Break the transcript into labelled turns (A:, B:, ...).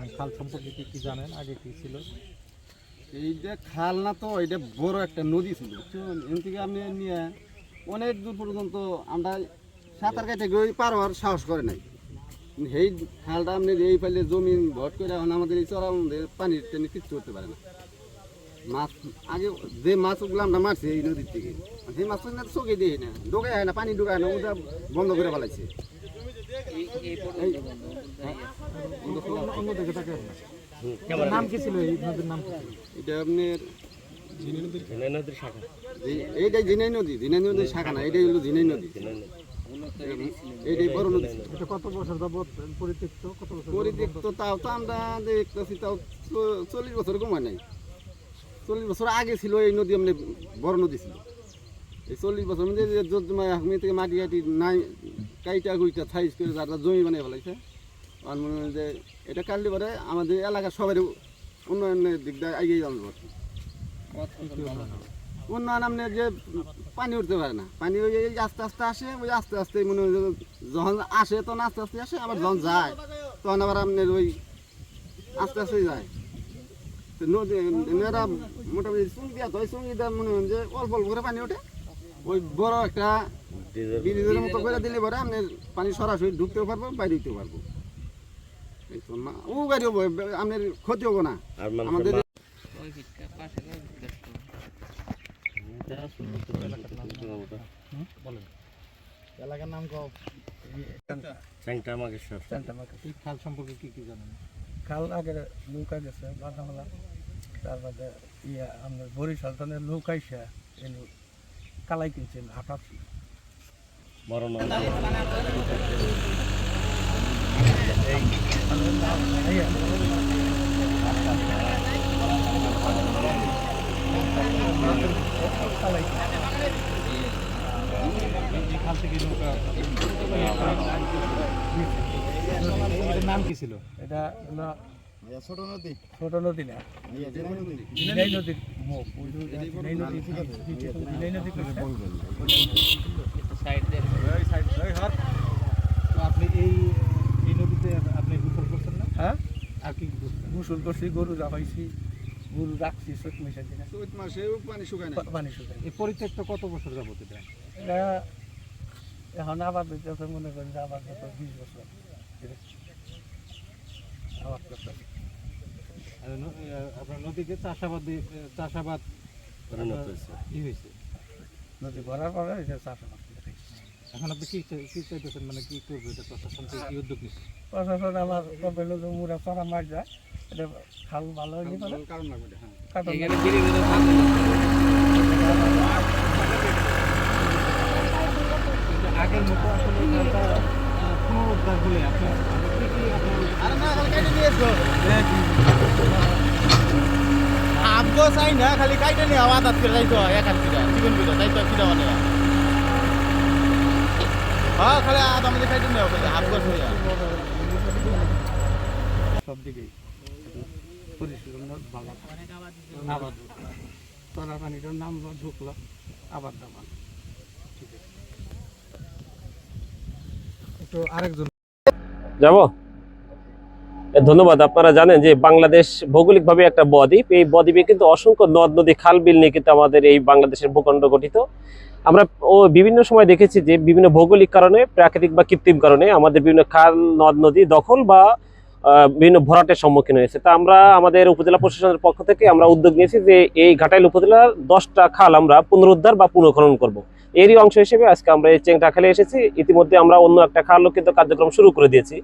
A: করেন খাল সম্পর্কে কি জানেন? আগে কি ছিল?
B: এইটা খাল না তো এটা বড় একটা নদী ছিল, বুঝছেন? এখান থেকে আপনি নিয়ে অনেক দূর পর্যন্ত আমরা সাঁতার কাটে গিয়ে পার হওয়ার সাহস করে নাই। এই খালটা আপনি এই পাইলে জমি ভট করে এখন আমাদের এই চড়া পানির টেনে কিচ্ছু করতে পারে না। মাছ, আগে যে মাছগুলো আমরা মারছি এই নদীর থেকে, সেই মাছ চোখে দিয়ে না, ঢোকায় হয় না, পানি ঢোকায় না ওটা বন্ধ করে ফেলাইছে। এইটাই জিনাই নদী নদী এইটাই
A: এটা কত বছর পরিত্যক্ত কত বছর
B: তাও তো আমরা দেখতেছি তাও চল্লিশ বছর কমায় নাই চল্লিশ বছর আগে ছিল এই নদী এমনি বড় নদী ছিল এই চল্লিশ বছর মধ্যে থেকে মাটি কাটি নাই কাইটা গুইটা সাইজ করে যারা জমি বানিয়ে ফেলাইছে, আর মনে হয় যে এটা কাটলে পরে আমাদের এলাকার সবাই উন্নয়নের দিকটা এগিয়ে আর কি। উন্নয়ন আপনি যে পানি উঠতে পারে না, পানি ওই আস্তে আস্তে আসে, ওই আস্তে আস্তে মনে হয় যখন আসে তখন আস্তে আস্তে আসে, আবার যখন যায়, তখন আবার আপনার ওই আস্তে আস্তে যায় নদী মেয়েরা মোটামুটি চুঙ্গি দেওয়া তো ওই চুঙ্গি দেওয়া মনে হয় যে অল্প অল্প করে পানি ওঠে ওই বড় একটা ব্রিজের মতো করে দিলে পরে আপনার পানি সরাসরি ঢুকতেও পারব বাইরে দিতেও পারব না, ও গাড়ি হব আপনার ক্ষতি হব না। আমাদের
A: এলাকার নাম এই খাল সম্পর্কে কি কি জানেন?
C: খাল আগে নৌকা গেছে বাঁধামালা। তারপরে ইয়া আমরা বরিশাল তাহলে নৌকা ইসা এলো কালাই কিনছেন
A: এটার নাম কি ছিল
C: এটা
B: ছোট নদী?
C: ছোট নদী না।
B: নদী?
C: জিনাই নদী। জিনাই নদী।
A: আপনি এই এই নদীতে আপনি গোসল করছেন না?
C: হ্যাঁ?
A: আর কি?
C: গোসল করছি গরু রাখাইছি গরু রাখছি মিশা দিনা
B: চৈত মাসে পানি শুকায় না
C: পানি শুকাই
A: এই পরিত্যক্ত কত বছর যাবত এটা?
C: এটা এখন আবার মনে করেন আবার বিশ বছর। আবার
A: আপনার নদীতে চাষাবাদ চাষাবাদ ই হয়েছে।
C: নদী ভরার পরে এটা চাষাবাদ
A: এখন আপনি কি কি চাইতেছেন? মানে কি করবে এটা প্রশাসন কি উদ্যোগ নিচ্ছে?
C: প্রশাসন আমার কবে লোক মুড়া চড়া মার যায় এটা খাল ভালো হইলে পরে
B: কারণ লাগবে হ্যাঁ।
A: আগের মতো আসলে
D: আমগো চাই না খালি কাইটে নিয়ে আওয়াজ আজকে যাইতো একান কিরা জীবন কিরা যাইতো কিরা মানে হ্যাঁ খালি আদ আমাদের কাইটে নিয়ে হবে আমগো চাই
C: সব দিকেই। পরিষ্কার ভালো আবার চড়া পানিটার নাম ঢুকলো আবার দাবার
A: একটু আরেকজন।
E: যাব? ধন্যবাদ। আপনারা জানেন যে বাংলাদেশ ভৌগোলিকভাবে একটা বদ্বীপ। এই বদ্বীপে কিন্তু অসংখ্য নদ, নদী, খাল বিল নিয়ে কিন্তু আমাদের এই বাংলাদেশের ভূখণ্ড গঠিত। আমরা, ও, বিভিন্ন সময় দেখেছি যে বিভিন্ন ভৌগোলিক কারণে, প্রাকৃতিক বা কৃত্রিম কারণে আমাদের বিভিন্ন খাল, নদ, নদী দখল বা বিভিন্ন ভরাটের সম্মুখীন হয়েছে। তা আমরা আমাদের উপজেলা প্রশাসনের পক্ষ থেকে আমরা উদ্যোগ নিয়েছি যে এই ঘাটাইল উপজেলার দশটা খাল আমরা পুনরুদ্ধার বা পুনঃখনন করব। এরই অংশ হিসেবে আজকে আমরা এই চেংটা খালে এসেছি। ইতিমধ্যে আমরা অন্য একটা খালও কিন্তু কার্যক্রম শুরু করে দিয়েছি।